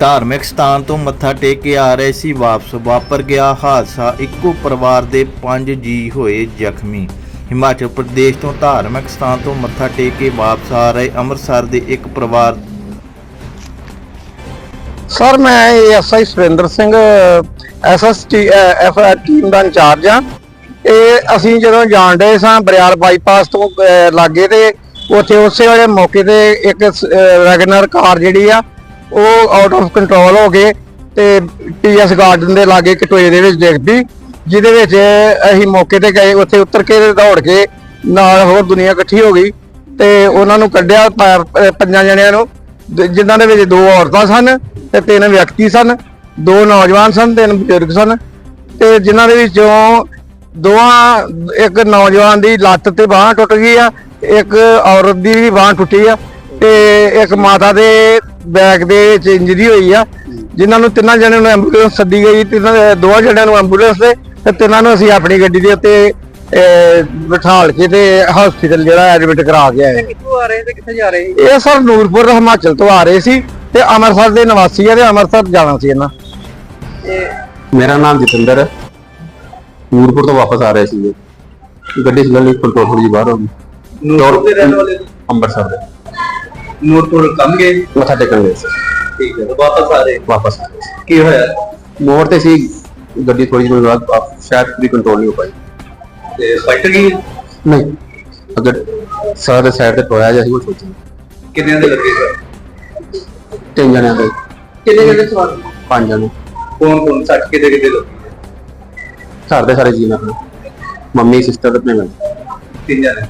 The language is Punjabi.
ਧਾਰਮਿਕ ਸਥਾਨ ਤੋਂ ਮੱਥਾ ਟੇਕ ਕੇ ਆ ਰਹੇ ਸੀ ਵਾਪਸ। ਵਾਪਰ ਗਿਆ ਹਾਦਸਾ, ਇੱਕੋ ਪਰਿਵਾਰ ਦੇ 5 ਜੀ ਹੋਏ ਜ਼ਖਮੀ। ਹਿਮਾਚਲ ਪ੍ਰਦੇਸ਼ ਤੋਂ ਧਾਰਮਿਕ ਸਥਾਨ ਤੋਂ ਮੱਥਾ ਟੇਕ ਕੇ ਵਾਪਸ ਆ ਰਹੇ ਅੰਮ੍ਰਿਤਸਰ ਦੇ ਇੱਕ ਪਰਿਵਾਰ ਸਰ, ਮੈਂ SI Surinder Singh SST F team ਦਾ ਇੰਚਾਰਜ ਆ ਇਹ ਅਸੀਂ ਜਦੋਂ ਜਾਣ ਡਏ ਸਾਂ ਬਰਿਆਲ ਬਾਈਪਾਸ ਤੋਂ ਲਾਗੇ ਤੇ, ਉੱਥੇ ਉਸੇ ਵਾਲੇ ਮੌਕੇ ਤੇ ਇੱਕ ਵੈਗਨਰ ਕਾਰ ਜਿਹੜੀ ਆ ਉਹ ਆਊਟ ਆਫ ਕੰਟਰੋਲ ਹੋ ਕੇ ਤੇ ਟੀਐਸ ਗਾਰਡਨ ਦੇ ਲਾਗੇ ਕਟੋਏ ਦੇ ਵਿੱਚ ਡਿੱਗ ਜਿਹਦੇ ਵਿੱਚ ਅਸੀਂ ਮੌਕੇ ਤੇ ਗਏ, ਉੱਥੇ ਉਤਰ ਕੇ ਦੌੜ ਕੇ ਨਾਲ ਹੋਰ ਦੁਨੀਆ ਇਕੱਠੀ ਹੋ ਗਈ ਤੇ ਉਹਨਾਂ ਨੂੰ ਕੱਢਿਆ ਪੰਜਾਂ ਜਣਿਆਂ ਨੂੰ, ਜ- ਜਿਨ੍ਹਾਂ ਦੇ ਵਿੱਚ ਦੋ ਔਰਤਾਂ ਸਨ ਤੇ ਤਿੰਨ ਵਿਅਕਤੀ ਸਨ, ਦੋ ਨੌਜਵਾਨ ਸਨ, ਤਿੰਨ ਬਜ਼ੁਰਗ ਸਨ ਤੇ ਜਿਨ੍ਹਾਂ ਦੇ ਵਿੱਚੋਂ ਦੋਵਾਂ, ਇੱਕ ਨੌਜਵਾਨ ਦੀ ਲੱਤ ਤੇ ਬਾਹ ਟੁੱਟ ਗਈ ਆ, ਇੱਕ ਔਰਤ ਦੀ ਵੀ ਬਾਹ ਟੁੱਟੀ ਆ ਤੇ ਇੱਕ ਮਾਤਾ ਦੇ ਬੈਕ ਦੇ ਵਿੱਚ ਇੰਜਰੀ ਹੋਈ ਆ। ਜਿਨ੍ਹਾਂ ਨੂੰ ਤਿੰਨਾਂ ਜਣਿਆਂ ਨੂੰ ਐਂਬੂਲੈਂਸ ਸੱਦੀ ਗਈ ਤਿੰਨਾਂ ਦੋਵਾਂ ਜਣਿਆਂ ਨੂੰ ਐਂਬੂਲੈਂਸ ਤੇ ਤੇ ਤਿੰਨਾਂ ਨੂੰ ਅਸੀਂ ਆਪਣੀ ਗੱਡੀ ਦੇ ਉੱਤੇ ਬਿਠਾਲ ਕੇ ਤੇ ਹਸਪੀਟਲ ਜਿਹੜਾ ਐਡਮਿਟ ਕਰਾ ਕੇ ਆਏ। ਕਿੱਥੋਂ ਆ ਰਹੇ ਤੇ ਕਿੱਥੇ ਜਾ ਰਹੇ ਇਹ ਸਰ ਨੂਰਪੁਰ ਹਿਮਾਚਲ ਤੋਂ ਆ ਰਹੇ ਸੀ ਤੇ ਅੰਮ੍ਰਿਤਸਰ ਦੇ ਨਿਵਾਸੀ ਆ ਤੇ ਅੰਮ੍ਰਿਤਸਰ ਜਾਣਾ ਸੀ ਇਹਨਾਂ। ਮੇਰਾ ਨਾਮ ਜਤਿੰਦਰ ਹੈ। ਨੂਰਪੁਰ ਤੋਂ ਵਾਪਸ ਆ ਰਹੇ ਸੀ। ਗੱਡੀ ਚਲਣ ਲਈ ਕੰਟਰੋਲ ਥੋੜੀ ਬਾਹਰ ਹੋ ਗਈ। ਨੂਰਪੁਰ ਦੇ ਰਹਿਣ ਵਾਲੇ ਅੰਮ੍ਰਿਤਸਰ ਦੇ। ਨੂਰਪੁਰ ਕੰਮ ਗਏ? ਮੱਥਾ ਟੇਕਣ ਗਏ ਸੀ। ਠੀਕ ਹੈ ਵਾਪਸ ਆ ਰਹੇ। ਵਾਪਸ ਆ ਕੀ ਹੋਇਆ? ਮੋੜ ਤੇ ਸੀ ਗੱਡੀ ਥੋੜੀ ਜਿਹੀ ਬਾਅਦ ਸ਼ਾਇਦ ਪੂਰੀ ਕੰਟਰੋਲ ਨਹੀਂ ਹੋ ਪਾਈ। ਤੇ ਫਾਈਟਰ ਗਈ ਨਹੀਂ ਅਗਰ ਸਾਰਾ ਦੇ ਸਾਈਡ ਤੇ ਟੋਇਆ ਜਿਹਾ ਸੀ ਉਹ ਸੋਚੀ ਕਿੰਨਿਆਂ ਦੇ ਲੱਗੇ ਸਰ? ਤਿੰਨ ਜਣਿਆਂ ਦੇ। ਕਿੰਨੇ ਜਣੇ ਸਵਾਰ ਪੰਜ ਜਣੇ। ਕੌਣ ਕੌਣ? ਸੱਟ ਕਿਤੇ ਕਿਤੇ ਲੱਗੀ? ਘਰ ਦੇ ਸਾਰੇ ਜੀ ਨਾਲ। ਮੰਮੀ ਸਿਸਟਰ ਤੇ ਮੈਂ ਤਿੰਨ ਜਣੇ।